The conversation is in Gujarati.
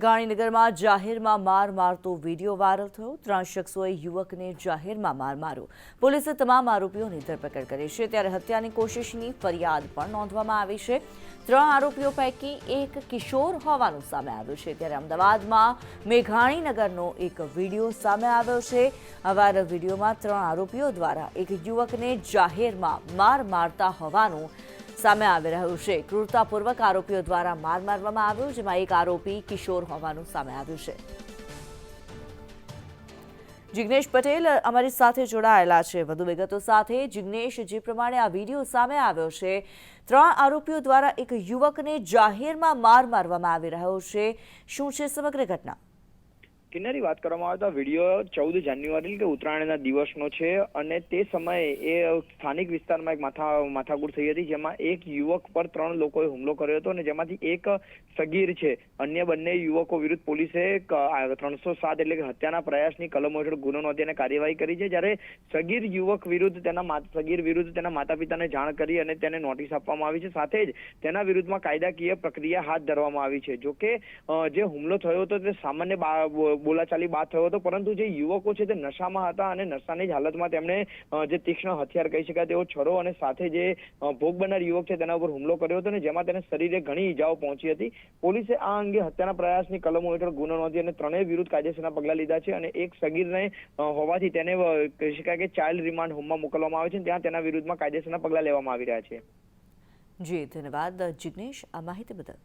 ગાંધીનગરમાં જાહેરમાં માર મારતો વીડિયો વાયરલ થયો. ત્રણ શખ્સોએ યુવકને જાહેરમાં માર માર્યો. પોલીસે તમામ આરોપીઓની ધરપકડ કરી છે. ત્યારે હત્યાની કોશિશની ફરિયાદ પણ નોંધવામાં આવી છે. ત્રણ આરોપીઓ પૈકી એક કિશોર હોવાનું સામે આવ્યું છે. ત્યારે અમદાવાદમાં મેઘાણીનગરનો એક વીડિયો સામે આવ્યો છે. વાયરલ વિડીયોમાં ત્રણ આરોપીઓ દ્વારા એક યુવકને જાહેરમાં માર મારતા હોવાનું સામે આવી રહ્યું છે. ક્રૂરતાપૂર્વક આરોપીઓ દ્વારા માર મારવામાં આવ્યો, જેમાં એક આરોપી કિશોર હોવાનું સામે આવ્યું છે. જિગ્નેશ પટેલ અમારી સાથે જોડાયેલા છે. વધુ વિગતો સાથે જિગ્નેશ, જે પ્રમાણે આ વીડિયો સામે આવ્યો છે, ત્રણ આરોપીઓ દ્વારા એક યુવકને જાહેરમાં માર મારવામાં આવી રહ્યો છે. શું છે સમગ્ર ઘટના? કિન્નરી વાત કરવામાં આવે તો વીડિયો ચૌદ જાન્યુઆરી કે ઉત્તરાયણના દિવસનો છે અને તે સમયે એ સ્થાનિક વિસ્તારમાં એક માથા, માથાકૂટ થઈ હતી જેમાં એક યુવક પર ત્રણ લોકોએ હુમલો કર્યો હતો અને જેમાંથી એક સગીર છે. અન્ય બંને યુવકો વિરુદ્ધ પોલીસે ત્રણસો સાત એટલે કે હત્યાના પ્રયાસની કલમો હેઠળ ગુનો નોંધી અને કાર્યવાહી કરી છે. જ્યારે સગીર યુવક વિરુદ્ધ તેના સગીર વિરુદ્ધ તેના માતા પિતાને જાણ કરી અને તેને નોટિસ આપવામાં આવી છે. સાથે જ તેના વિરુદ્ધમાં કાયદાકીય પ્રક્રિયા હાથ ધરવામાં આવી છે. જોકે જે હુમલો થયો હતો તે સામાન્ય બોલાચાલી બાદ થયો હતો, પરંતુ જે યુવકો છે તે નશામાં હતા અને નશાની જ હાલતમાં તેમણે જે તીક્ષ્ણ હથિયાર કહી શકાય તેવો છરો અને સાથે જે ભોગ બનનાર યુવક છે તેના ઉપર હુમલો કર્યો હતો અને જેમાં તેને શરીરે ઘણી ઈજાઓ પહોંચી હતી. પોલીસે આ અંગે હત્યાના પ્રયાસની કલમો હેઠળ ગુનો નોંધી અને ત્રણેય વિરુદ્ધ કાયદેસરના પગલાં લીધા છે અને એક સગીરને હોવાથી તેને કહી શકાય કે ચાઇલ્ડ રિમાન્ડ હોમમાં મોકલવામાં આવે છે ત્યાં તેના વિરુદ્ધમાં કાયદેસરના પગલાં લેવામાં આવી રહ્યા છે. જી, ધન્યવાદ. જિગ્નેશ, આ માહિતી બદલ.